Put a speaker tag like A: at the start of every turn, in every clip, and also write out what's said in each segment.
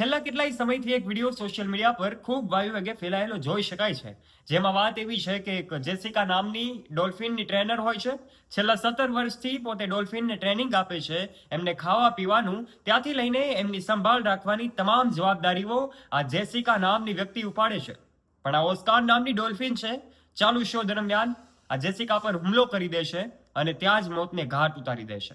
A: છેલ્લા કેટલાય સમયથી એક વીડિયો સોશિયલ મીડિયા પર ખૂબ વાયુ વેગે ફેલાયેલો જોઈ શકાય છે. જેમાં વાત એવી છે કે એક જેસિકા નામની ડોલ્ફિનની ટ્રેનર હોય છે. છેલ્લા સત્તર વર્ષથી પોતે ડોલ્ફિનને ટ્રેનિંગ આપે છે. એમને ખાવા પીવાનું, ત્યાંથી લઈને એમની સંભાળ રાખવાની તમામ જવાબદારીઓ આ જેસિકા નામની વ્યક્તિ ઉપાડે છે. પણ આ ઓસ્કાર નામની ડોલ્ફિન છે. ચાલુ શો દરમિયાન આ જેસિકા પર હુમલો કરી દેશે અને ત્યાં જ મોતને ઘાટ ઉતારી દેશે.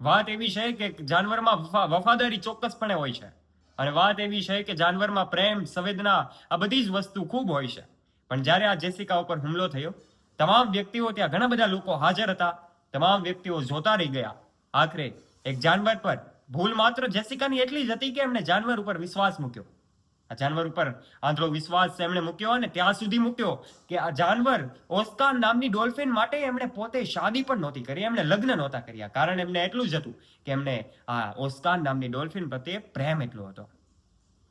A: વાત એવી છે કે જાનવરમાં વફા- વફાદારી ચોક્કસપણે હોય છે. અને વાત એવી છે કે જાનવરમાં પ્રેમ, સંવેદના, આ બધી જ વસ્તુ ખૂબ હોય છે. પણ જ્યારે આ જેસિકા ઉપર હુમલો થયો, તમામ વ્યક્તિઓ ત્યાં ઘણા બધા લોકો હાજર હતા. તમામ વ્યક્તિઓ જોતા રહી ગયા. આખરે એક જાનવર પર ભૂલ માત્ર જેસિકાની એટલી જ હતી કે એમણે જાનવર ઉપર વિશ્વાસ મૂક્યો. આ જાનવર ઉપર આંધળો વિશ્વાસ એમણે મૂક્યો અને ત્યાં સુધી મૂક્યો કે આ જાનવર ઓસ્કાન નામની ડોલ્ફિન માટે એમણે પોતે શાદી પણ નહોતી કરી, એમણે લગ્ન નહોતા કર્યા. કારણ એમને એટલું જ હતું કે એમને આ ઓસ્કાન નામની ડોલ્ફિન પ્રત્યે પ્રેમ એટલો હતો.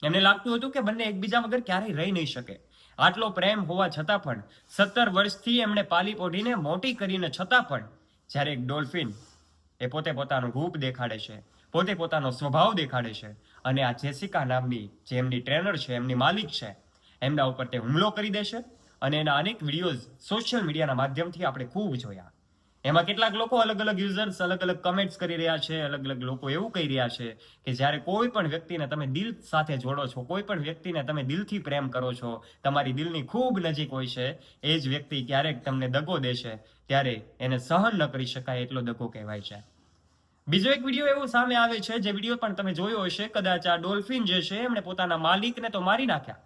A: એમને લાગતું હતું કે બંને એકબીજા વગર ક્યારેય રહી નહીં શકે. આટલો પ્રેમ હોવા છતાં પણ સત્તર વર્ષથી એમણે પાલી પોઢીને મોટી કરીને છતાં પણ જ્યારે એક ડોલ્ફિન એ પોતે પોતાનું રૂપ દેખાડે છે, પોતે પોતાનો સ્વભાવ દેખાડે છે અને આ જેસિકા નામની જે એમની ટ્રેનર છે, એમની માલિક છે, એમના ઉપર તે હુમલો કરી દે છે અને એના અનેક વિડીયોઝ સોશિયલ મીડિયાના માધ્યમથી આપણે ખૂબ જોયા. એમાં કેટલાક લોકો અલગ અલગ યુઝર્સ, અલગ અલગ કમેન્ટ્સ કરી રહ્યા છે, અલગ અલગ લોકો એવું કહી રહ્યા છે કે જ્યારે કોઈ પણ વ્યક્તિને તમે દિલ સાથે જોડો છો, કોઈ પણ વ્યક્તિને તમે દિલથી પ્રેમ કરો છો, તમારી દિલની ખૂબ નજીક હોય છે, એ જ વ્યક્તિ ક્યારેક તમને દગો દેશે, ત્યારે એને સહન ન કરી શકાય એટલો દગો કહેવાય છે. બીજો એક વીડિયો એવો સામે આવે છે, જે વીડિયો પણ તમે જોયો હશે, કદાચ આ ડોલ્ફિન જે છે, એમણે પોતાના માલિકને તો મારી નાખ્યા.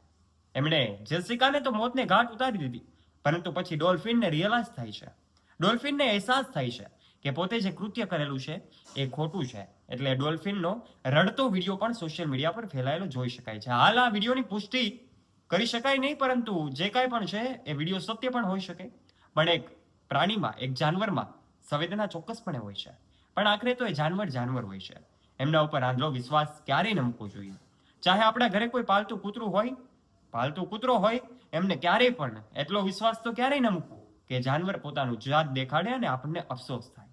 A: એમણે જેસિકાને તો મોતને ઘાટ ઉતારી દીધી, પરંતુ પછી ડોલ્ફિનને રિયલાઇઝ થાય છે. ડોલ્ફિનને અહેસાસ થાય છે કે પોતે જે કૃત્ય કરેલું છે, એ ખોટું છે. એટલે ડોલ્ફિનનો રડતો વીડિયો પણ સોશિયલ મીડિયા પર ફેલાયેલો જોઈ શકાય છે. હાલ આ વિડીયોની પુષ્ટિ કરી શકાય નહીં, પરંતુ જે કાંઈ પણ છે, એ વીડિયો સત્ય પણ હોઈ શકે. પણ એક પ્રાણીમાં, એક જાનવરમાં સંવેદના ચોક્કસપણે હોય છે. પણ આખરે તો એ જાનવર જાનવર હોય છે. એમના ઉપર આંધળો વિશ્વાસ ક્યારેય ન જોઈએ. ચાહે આપણા ઘરે કોઈ પાલતુ કૂતરું હોય, પાલતુ કૂતરો હોય, એમને ક્યારેય પણ એટલો વિશ્વાસ તો ક્યારેય ન મૂકવો કે જાનવર પોતાનું જાત દેખાડે અને આપણને અફસોસ થાય.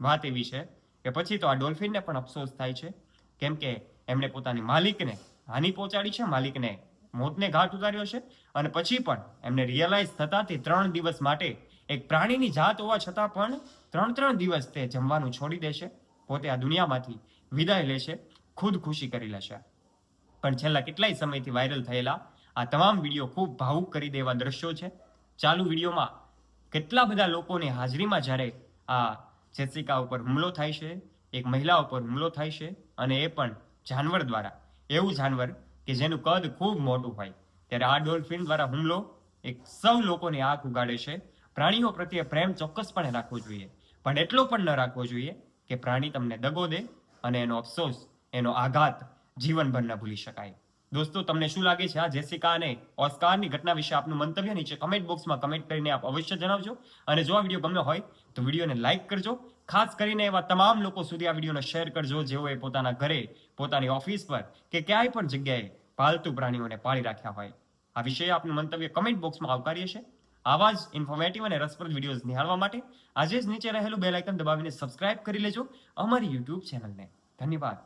A: વાત એવી છે કે પછી તો આ ડોલ્ફિનને પણ અફસોસ થાય છે. કેમ કે એમણે પોતાની માલિકને હાનિ પહોંચાડી છે, માલિકને મોતને ઘાટ ઉતાર્યો છે અને પછી પણ એમને રિયલાઇઝ થતા તે ત્રણ દિવસ માટે એક પ્રાણીની જાત હોવા છતાં પણ ત્રણ ત્રણ દિવસ તે જમવાનું છોડી દેશે, પોતે આ દુનિયામાંથી વિદાય લેશે, ખુદ ખુશી કરી લેશે. પણ છેલ્લા કેટલાય સમયથી વાયરલ થયેલા આ તમામ વીડિયો ખૂબ ભાવુક કરી દેવા દ્રશ્યો છે. ચાલુ વિડીયોમાં કેટલા બધા લોકોની હાજરીમાં જ્યારે આ જેસિકા ઉપર હુમલો થાય છે, એક મહિલા ઉપર હુમલો થાય છે અને એ પણ જાનવર દ્વારા, એવું જાનવર કે જેનું કદ ખૂબ મોટું હોય. ત્યારે આ ડોલ્ફિન દ્વારા હુમલો એક સૌ લોકોની આંખ ઉગાડે છે. પ્રાણીઓ પ્રત્યે પ્રેમ ચોક્કસપણે રાખવો જોઈએ. પણ એટલો પણ ન રાખવો જોઈએ કે પ્રાણી તમને દગો દે અને એનો અફસોસ, એનો આઘાત જીવનભર ન ભૂલી શકાય. દોસ્તો, તમને શું લાગે છે? આ જેસિકા અને ઓસ્કારની ઘટના વિશે આપનું મંતવ્ય નીચે કમેન્ટ બોક્સમાં કમેન્ટ કરીને આપ અવશ્ય જણાવજો. અને જો આ વીડિયો ગમ્યો હોય તો વિડીયોને લાઇક કરજો ખાસ કરીને એવા તમામ લોકો સુધી આ વિડીયોને શેર કરજો જેઓએ પોતાના ઘરે, પોતાની ઓફિસ પર કે ક્યાંય પણ જગ્યાએ પાલતુ પ્રાણીઓને પાળી રાખ્યા હોય. આ વિષয়ে આપનું મંતવ્ય કમેન્ટ બોક્સમાં આવકારીએ છે આવા જ ઇન્ફોર્મેટિવ અને રસપ્રદ વિડીયોઝ નિહાળવા માટે આજે જ નીચે રહેલું બેલ આઇકન દબાવીને સબસ્ક્રાઇબ કરી લેજો અમારી યુટ્યુબ ચેનલને ધન્યવાદ.